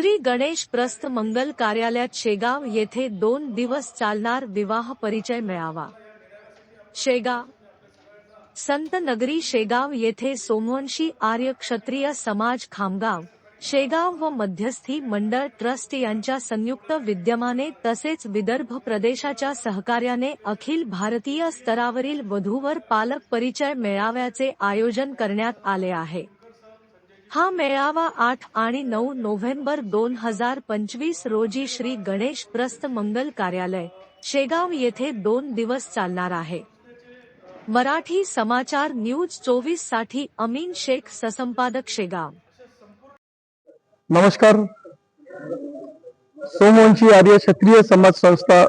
श्री गणेश प्रस्थ मंगल कार्यालयात शेगाव येथे दोन दिवस चालणार विवाह परिचय मेळावा. शेगाव. संत नगरी शेगाव येथे सोमवंशी आर्य क्षत्रिय समाज खामगाव. शेगाव व मध्यस्थी मंडळ ट्रस्ट यांच्या संयुक्त विद्यमाने तसेच विदर्भ प्रदेशाच्या सहकार्याने अखिल भारतीय स्तरावरील वधूवर पालक परिचय मेळाव्याचे आयोजन करण्यात आले आहे. हा मेळावा आठ आणि नऊ नोव्हेंबर दोन हजार पंचवीस रोजी श्री गणेश प्रस्थ मंगल कार्यालय शेगाव येथे दोन दिवस चालणार आहे. मराठी समाचार न्यूज चोवीससाठी अमीन शेख ससंपादक शेगाव. नमस्कार. सोमवंशी आर्य क्षत्रिय समाज संस्था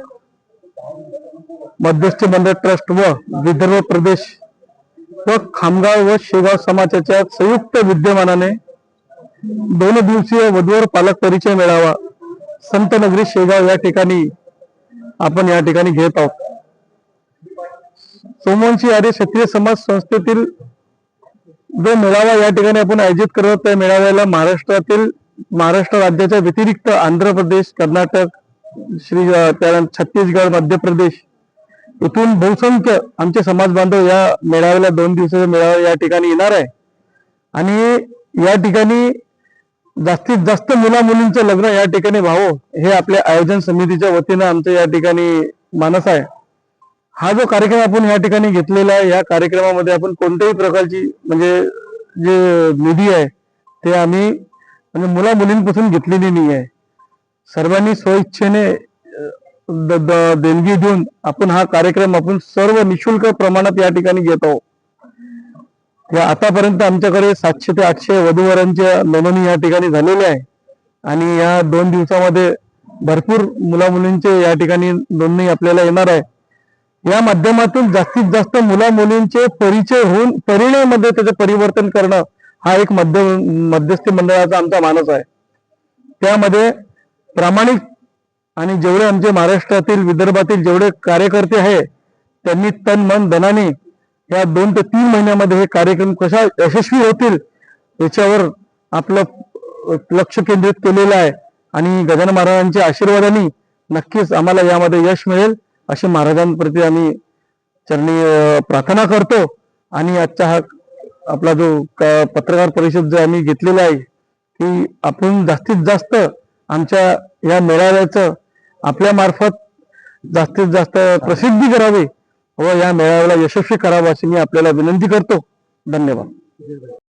मध्यस्थी मंडळ ट्रस्ट व विदर्भ प्रदेश व खामगाव व शेगाव समाजाच्या संयुक्त विद्यमानाने दोन दिवसीय वधूवर पालक परिचय मेळावा संतनगरी शेगाव या ठिकाणी आपण या ठिकाणी घेत आहोत. सोमवंशी आर्य क्षत्रिय समाज संस्थेतील जो मेळावा या ठिकाणी आपण आयोजित करत त्या मेळाव्याला महाराष्ट्रातील महाराष्ट्र राज्याच्या व्यतिरिक्त आंध्र प्रदेश कर्नाटक श्री त्यानंतर छत्तीसगड मध्य प्रदेश इथून बहुसंख्य आमचे समाज बांधव या मेळाव्याला दोन दिवसाच्या मेळावा या ठिकाणी येणार आहे. आणि या ठिकाणी जास्तीत जास्त मुला मुलींचं लग्न या ठिकाणी व्हावं हे आपल्या आयोजन समितीच्या वतीनं आमचं या ठिकाणी मानस आहे. हा जो कार्यक्रम आपण या ठिकाणी घेतलेला आहे या कार्यक्रमामध्ये आपण कोणत्याही प्रकारची म्हणजे जे निधी आहे ते आम्ही म्हणजे मुला मुलींपासून घेतलेली नाही आहे. सर्वांनी स्वइच्छेने देणगी देऊन आपण हा कार्यक्रम आपण सर्व निशुल्क प्रमाणात या ठिकाणी घेत आहोत. या आतापर्यंत आमच्याकडे सातशे ते आठशे वधूवरांच्या नोंदणी या ठिकाणी झालेल्या आहे. आणि या दोन दिवसामध्ये भरपूर मुला मुलींचे या ठिकाणी नोंदणी आपल्याला येणार आहे. या माध्यमातून जास्तीत जास्त मुला मुलींचे परिचय होऊन परिणयामध्ये त्याचं परिवर्तन करणं हा एक मध्य मध्यस्थी मंडळाचा आमचा मानस आहे. त्यामध्ये प्रामाणिक आणि जेवढे आमचे महाराष्ट्रातील विदर्भातील जेवढे कार्यकर्ते आहे त्यांनी तन मन धनाने या दोन ते तीन महिन्यामध्ये हे कार्यक्रम कशा यशस्वी होतील याच्यावर आपलं लक्ष केंद्रित केलेलं आहे. आणि गजानन महाराजांच्या आशीर्वादाने नक्कीच आम्हाला यामध्ये यश मिळेल अशी महाराजांप्रती आम्ही चरणी प्रार्थना करतो. आणि आजचा हा आपला जो क- पत्रकार परिषद जो आम्ही घेतलेला आहे की आपण जास्तीत जास्त आमच्या या मेळाव्याचं आपल्या मार्फत जास्तीत जास्त प्रसिद्धी करावी व या मेळाव्याला यशस्वी करावं अशी मी आपल्याला विनंती करतो. धन्यवाद.